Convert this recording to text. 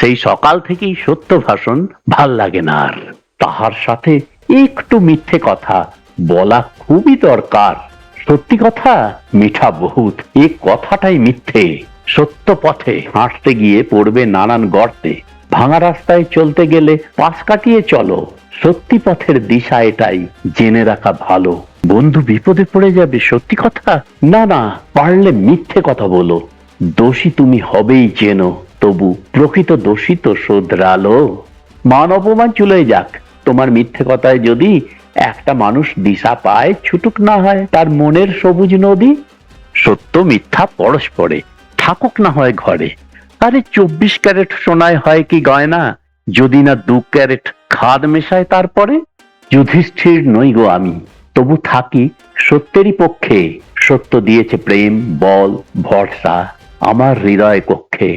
সেই সকাল থেকেই সত্য ভাষণ ভালো লাগে না আর। তাহার সাথে একটু মিথ্যে কথা বলা খুবই দরকার। সত্যি কথা, মিঠা বহুত, এ কথাটাই মিথ্যে। সত্য পথে হাঁটতে গিয়ে পড়বে নানান গর্তে। ভাঙা রাস্তায় চলতে গেলে পাশ কাটিয়ে চলো। সত্যি পথের দিশা এটাই, জেনে রাখা ভালো। বন্ধু, বিপদে পড়ে যাবে, সত্যি কথা? না না, পারলে মিথ্যে কথা বলো। দোষী তুমি হবেই চেনো তবু প্রকৃত দোষী তো শোধরালো। মান অপমান চলে যাক, তোমার মিথ্যে কথায় যদি একটা মানুষ দিশা পায়, ছুটুক না হয় তার মনের সবুজ নদী। সত্য মিথ্যা পরস্পরে, থাকুক না হয় ঘরে। আরে চব্বিশ ক্যারেট সোনায় হয় কি গয়না? যদি না দু ক্যারেট খাদ মেশায় তারপরে? যুধিষ্ঠির নই গো আমি, তবু থাকি সত্যেরই পক্ষে। সত্য দিয়েছে প্রেম, বল, ভরসা, আমার হৃদয় কক্ষে।